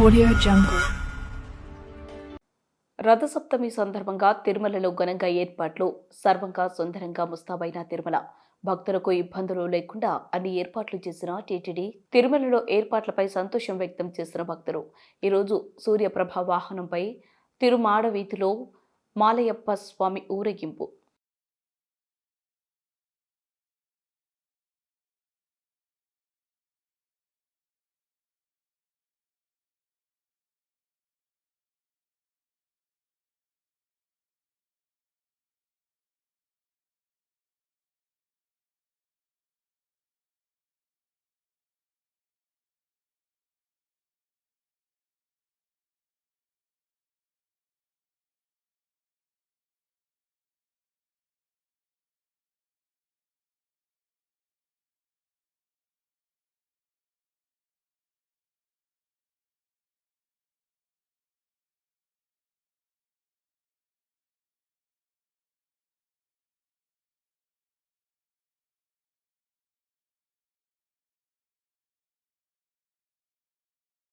Audio Jungle. Rathasaptami సందర్భంగా తిరుమలలో ఘనంగా ఏర్పాట్లు సర్వంగా సుందరంగా ముస్తాబైన తిరుమల. భక్తులకు ఇబ్బందులు లేకుండా అన్ని ఏర్పాట్లు చేసిన టీటీడీ తిరుమలలో ఏర్పాట్లపై సంతోషం వ్యక్తం చేసిన భక్తులు. ఈరోజు సూర్యప్రభ వాహనంపై తిరుమాడ వీధిలో మాలయప్ప స్వామి ఊరేగింపు.